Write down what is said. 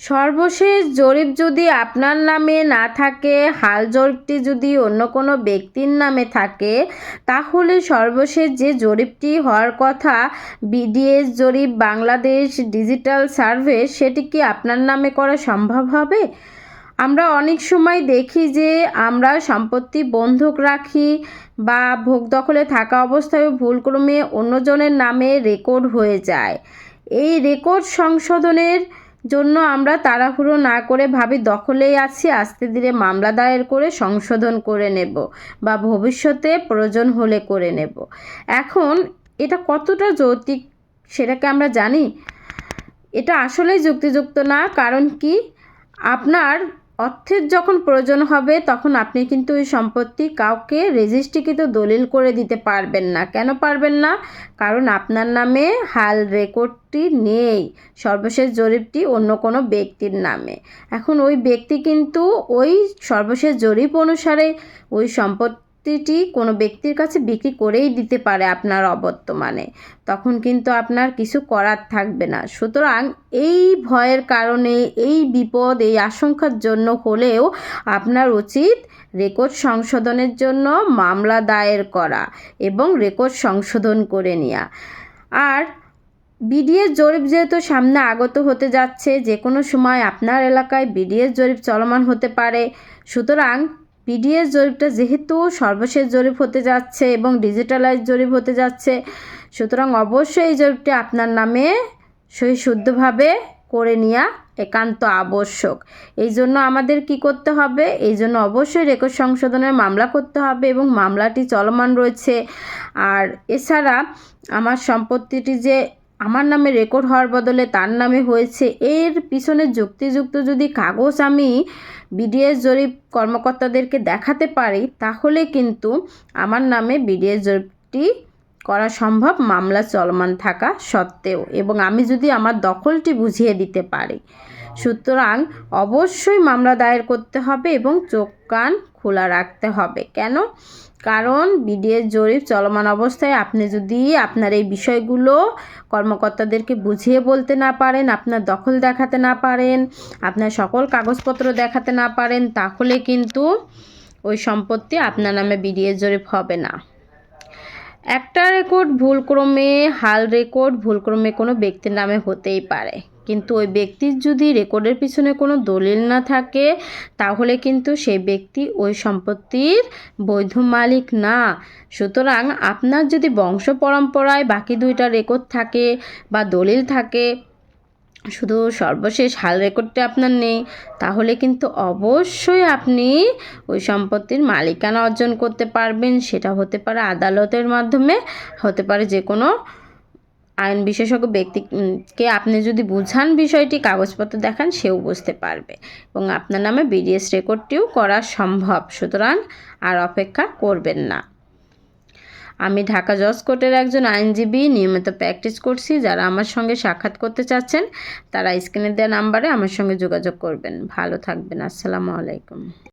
সর্বশেষ জরিপ যদি আপনার নামে না থাকে, হাল জরিপটি যদি অন্য কোনো ব্যক্তির নামে থাকে, তাহলে সর্বশেষ যে জরিপটি হওয়ার কথা, বিডিএস জরিপ, বাংলাদেশ ডিজিটাল সার্ভে, সেটি কি আপনার নামে করা সম্ভব হবে? আমরা অনেক সময় দেখি যে আমরা সম্পত্তি বন্ধক রাখি বা ভোগ দখলে থাকা অবস্থায় ভুলক্রমে অন্যজনের নামে রেকর্ড হয়ে যায়। এই রেকর্ড সংশোধনের জন্য আমরা তাড়াহুড়ো না করে ভাবি দখলেই আছি, আস্তে ধীরে মামলা দায়ের করে সংশোধন করে নেব বা ভবিষ্যতে প্রয়োজন হলে করে নেব। এখন এটা কতটা যৌতিক সেটাকে আমরা জানি? এটা আসলেই যুক্তিযুক্ত না, কারণ কি? আপনার অর্থের যখন প্রয়োজন হবে, তখন আপনি কিন্তু ওই সম্পত্তি কাউকে রেজিস্ট্রিকৃত দলিল করে দিতে পারবেন না। কেন পারবেন না? কারণ আপনার নামে হাল রেকর্ডটি নেই। সর্বশেষ জরিপটি অন্য কোনো ব্যক্তির নামে। এখন ওই ব্যক্তি কিন্তু ওই সর্বশেষ জরিপ অনুসারে ওই সম্পত্তি সম্পত্তিটি কোনো ব্যক্তির কাছে বিক্রি করেই দিতে পারে আপনার অবর্তমানে। তখন কিন্তু আপনার কিছু করার থাকবে না। সুতরাং এই ভয়ের কারণে, এই বিপদ, এই আশঙ্কার জন্য হলেও আপনার উচিত রেকর্ড সংশোধনের জন্য মামলা দায়ের করা এবং রেকর্ড সংশোধন করে নেওয়া। আর বিডিএস জরিপ যেহেতু সামনে আগত হতে যাচ্ছে যে কোনো সময় আপনার এলাকায় বিডিএস জরিপ চলমান হতে পারে। সুতরাং পিডিএস জরিপটা যেহেতু সর্বশেষ জরিপ হতে যাচ্ছে এবং ডিজিটালাইজ জরিপ হতে যাচ্ছে, সুতরাং অবশ্যই এই জরিপটি আপনার নামে সহি শুদ্ধভাবে করে নেওয়া একান্ত আবশ্যক। এই জন্য আমাদের কি করতে হবে? এই জন্য অবশ্যই রেকর্ড সংশোধনের মামলা করতে হবে এবং মামলাটি চলমান রয়েছে। আর এছাড়া আমার সম্পত্তিটি যে আমার নামে রেকর্ড হওয়ার বদলে তার নামে হয়েছে। এর পিছনে যুক্তিযুক্ত যদি কাগজ আমি বিডিএস জরিপ কর্মকর্তাদেরকে দেখাতে পারি, তাহলে কিন্তু আমার নামে বিডিএস জরিপটি করা সম্ভব, মামলা চলমান থাকা সত্ত্বেও। এবং আমি যদি আমার দখলটি বুঝিয়ে দিতে পারি, সুতরাং অবশ্যই মামলা দায়ের করতে হবে এবং চোখ কান খোলা রাখতে হবে। কেন? কারণ বিডিএস জরিপ চলমান অবস্থায় আপনি যদি আপনার এই বিষয়গুলো কর্মকর্তাদেরকে বুঝিয়ে বলতে না পারেন, আপনার দখল দেখাতে না পারেন, আপনার সকল কাগজপত্র দেখাতে না পারেন, তাহলে কিন্তু ওই সম্পত্তি আপনার নামে বিডিএস জরিপ হবে না। একটা রেকর্ড ভুলক্রমে, হাল রেকর্ড ভুলক্রমে কোনো ব্যক্তির নামে হতেই পারে। কিন্তু ওই ব্যক্তির যদি রেকর্ডের পিছনে কোনো দলিল না থাকে, তাহলে কিন্তু সেই ব্যক্তি ওই সম্পত্তির বৈধ মালিক না। সুতরাং আপনার যদি বংশ পরম্পরায় বাকি দুইটা রেকর্ড থাকে বা দলিল থাকে, শুধু সর্বশেষ হাল রেকর্ডটা আপনার নেই, তাহলে কিন্তু অবশ্যই আপনি ওই সম্পত্তির মালিকানা অর্জন করতে পারবেন। সেটা হতে পারে আদালতের মাধ্যমে, হতে পারে যে কোনো আইন বিশেষজ্ঞ ব্যক্তিকে আপনি যদি বুঝান বিষয়টি, কাগজপত্র দেখান, সেও বুঝতে পারবে। এবং আপনার নামে বিডিএস রেকর্ডটিও করা সম্ভব। সুতরাং আর অপেক্ষা করবেন না। আমি ঢাকা জজ কোর্টের একজন আইনজীবী, নিয়মিত প্র্যাকটিস করছি। যারা আমার সঙ্গে সাক্ষাৎ করতে চাচ্ছেন, তারা স্ক্রিনে দেওয়া নাম্বারে আমার সঙ্গে যোগাযোগ করবেন। ভালো থাকবেন। আসসালামু আলাইকুম।